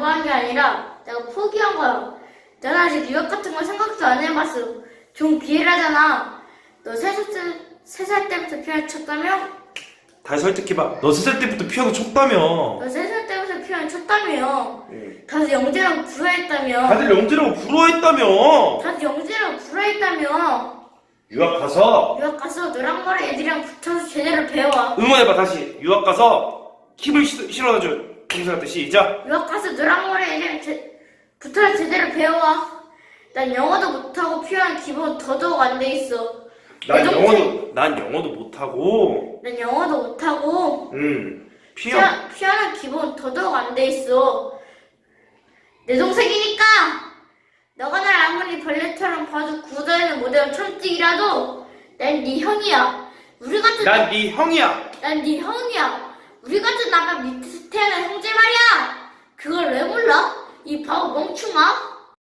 양보한 게 아니라 내가 포기한 거야. 난 아직 유학 같은 거 생각도 안 해봤어. 좋은 기회라잖아. 너 세 살, 때부터 피아노 쳤다며? 다시 설득해봐. 너 세 살 때부터 피아노 쳤다며. 너 세 살 때부터 피아노 쳤다며? 다들 영재라고 불화했다며? 다들 영재라고 부러워했다며. 다들 영재라고 불화했다며? 유학 가서 유학 가서 너랑 거랑 애들이랑 붙어서 제대로 배워. 응원해봐 다시. 유학 가서 힘을 실- 실어줘. 동생한테 시작. 유학 가서 거랑 애들이랑 제, 붙어서 제대로 배워. 난 영어도 못하고 피아노 기본 더더욱 안 돼 있어. 난 내 동생- 영어도 난 영어도 못하고. 난 영어도 못하고 음. 피아노. 피아, 피아노 기본 더더욱 안 돼 있어. 내 동생이니까 너가 날 아무리 벌레처럼 봐도 구다니는 모델 천찍이라도 난 네 형이야. 우리 같은 난 네 형이야. 난 네 형이야. 우리 같은 나가 밑에서 태어난 형제 말이야. 그걸 왜 몰라? 이 바보 멍충아.